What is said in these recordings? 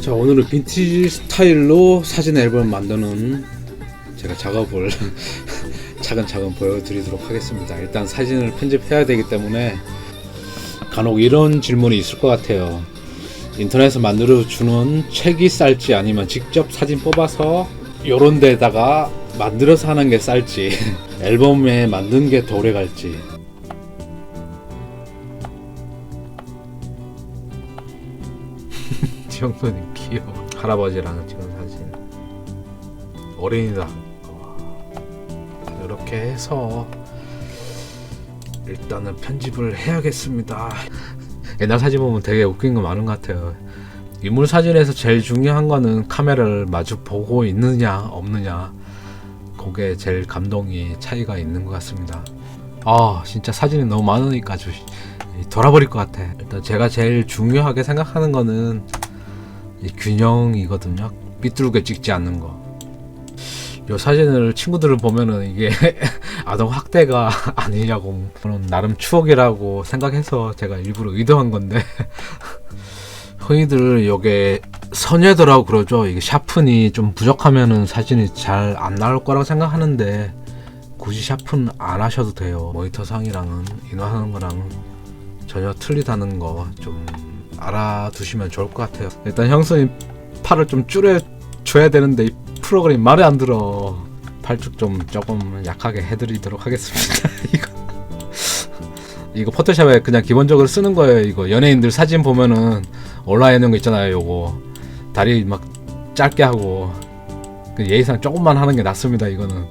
자 오늘은 빈티지 스타일로 사진 앨범 만드는 제가 작업을 차근차근 보여드리도록 하겠습니다. 일단 사진을 편집해야 되기 때문에 간혹 이런 질문이 있을 것 같아요. 인터넷에 만들어 주는 책이 쌀지 아니면 직접 사진 뽑아서 요런 데다가 만들어서 하는 게 쌀지 앨범에 만든 게 더 오래 갈지 지영선님 귀여워. 할아버지랑 찍은 사진 어린이다. 이렇게 해서 일단은 편집을 해야겠습니다. 옛날 사진 보면 되게 웃긴 거 많은 것 같아요. 인물 사진에서 제일 중요한 거는 카메라를 마주 보고 있느냐 없느냐. 그게 제일 감동이 차이가 있는 것 같습니다. 아 진짜 사진이 너무 많으니까 좀 돌아버릴 것 같아. 일단 제가 제일 중요하게 생각하는 거는 이 균형이거든요 삐뚤게 찍지 않는 거. 요 사진을 친구들을 보면은 이게 아동 학대가 아니냐고 그런 나름 추억이라고 생각해서 제가 일부러 의도한 건데 흔히들 요게 선예도라고 그러죠. 이게 샤픈이 좀 부족하면은 사진이 잘 안 나올 거라고 생각하는데 굳이 샤픈 안 하셔도 돼요. 모니터 상이랑은 인화하는 거랑 전혀 틀리다는 거 좀 알아두시면 좋을 것 같아요. 일단 형수님 팔을 좀 줄여 줘야 되는데 이 프로그램 말이 안 들어. 팔뚝 좀 조금 약하게 해드리도록 하겠습니다. 이거 이거 포토샵에 그냥 기본적으로 쓰는 거예요. 이거 연예인들 사진 보면은 올라와 있는 거 있잖아요. 요거 다리 막 짧게 하고 그 예의상 조금만 하는 게 낫습니다. 이거는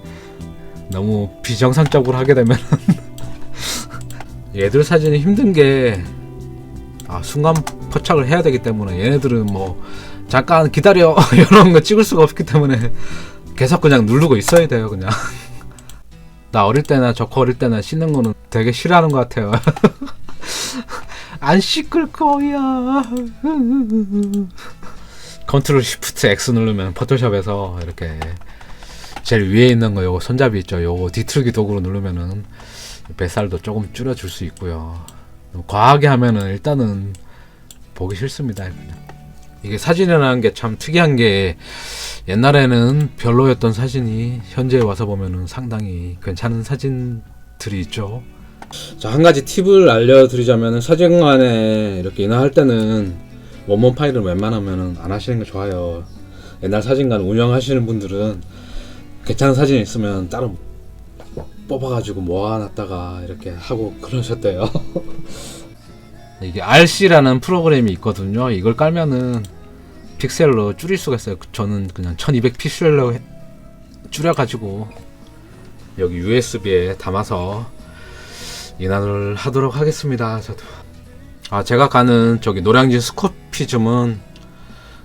너무 비정상적으로 하게 되면 얘들 사진이 힘든 게 아, 순간 포착을 해야 되기 때문에 얘네들은 뭐 잠깐 기다려 이런 거 찍을 수가 없기 때문에 계속 그냥 누르고 있어야 돼요 그냥. 나 어릴 때나 저코 어릴 때나 씻는 거는 되게 싫어하는 것 같아요. 안 씻을 거야. 컨트롤 시프트 X 누르면 포토샵에서 이렇게 제일 위에 있는 거 요거 손잡이 있죠. 요거 뒤틀기 도구로 누르면은 뱃살도 조금 줄여줄 수 있고요 과하게 하면은 일단은 보기 싫습니다. 이게 사진이라는 게 참 특이한 게 옛날에는 별로였던 사진이 현재 와서 보면은 상당히 괜찮은 사진들이 있죠. 자, 한 가지 팁을 알려드리자면 사진관에 이렇게 인화할 때는 원본 파일을 웬만하면 안 하시는 게 좋아요. 옛날 사진관 운영하시는 분들은 괜찮은 사진이 있으면 따로 뽑아가지고 모아놨다가 이렇게 하고 그러셨대요. 이게 RC라는 프로그램이 있거든요. 이걸 깔면은 픽셀로 줄일 수가 있어요. 저는 그냥 1200 픽셀로 해- 줄여가지고 여기 USB에 담아서 인화를 하도록 하겠습니다. 저도. 아 제가 가는 저기 노량진 스코피즘은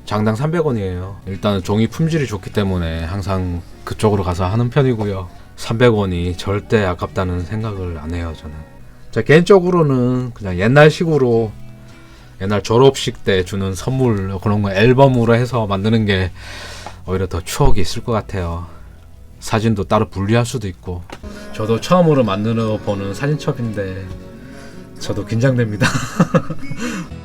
장당 300원이에요. 일단 종이 품질이 좋기 때문에 항상 그쪽으로 가서 하는 편이고요. 300원이 절대 아깝다는 생각을 안 해요, 저는. 자, 개인적으로는 그냥 옛날식으로 옛날 졸업식 때 주는 선물 그런 거 앨범으로 해서 만드는 게 오히려 더 추억이 있을 것 같아요. 사진도 따로 분리할 수도 있고. 저도 처음으로 만들어 보는 사진첩인데 저도 긴장됩니다.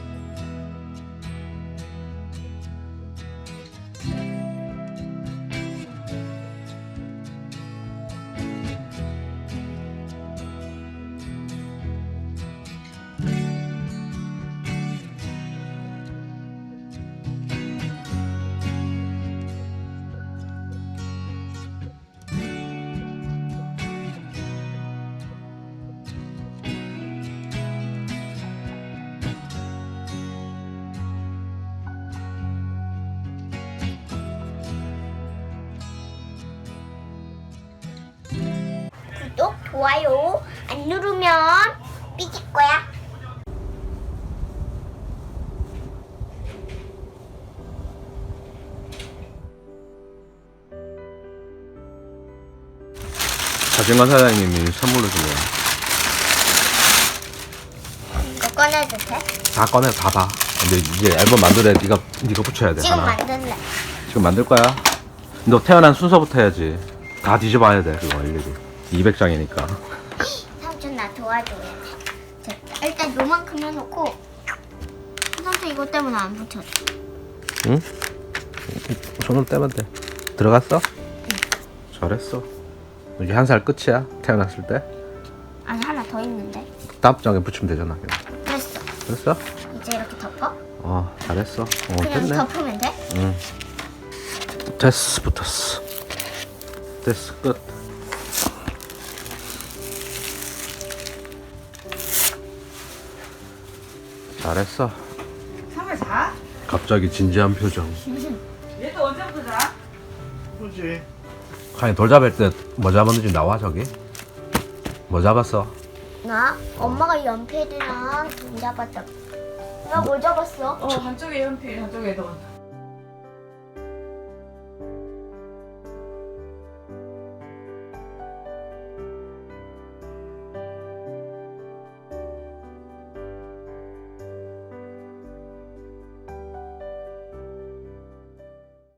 좋아요 안 누르면 삐질 거야. 자진관 사장님이 선물로 주네요. 이거 꺼내도 돼? 다 꺼내 다 봐. 근데 이제 앨범 만들어야 네가 네가 붙여야 돼 지금 하나. 만들래. 지금 만들 거야? 너 태어난 순서부터 해야지. 다 뒤져봐야 돼 그거 일일이. 200장이니까. 삼촌 나 도와줘야 돼. 자, 일단 요만큼 해놓고 삼촌 이것 때문에 안 붙여줘. 응? 손으로 떼면 돼. 들어갔어? 잘했어. 이제 한살 끝이야. 태어났을 때. 아니 하나 더 있는데. 다음 장에 붙이면 되잖아. 그냥. 됐어. 됐어? 이제 이렇게 덮어? 어, 잘했어. 어, 그냥 됐네. 덮으면 돼? 응. 됐어, 붙었어. 됐어, 끝. 잘했어. 상을 자? 갑자기 진지한 표정. 얘도 언제부터 자? 그렇지. 칸이 돌 잡을 때 뭐 잡았는지 나와 저기. 뭐 잡았어? 나 엄마가 연필이랑 돈 잡았다. 나 뭐 잡았어? 어 한쪽에 연필 한쪽에 돈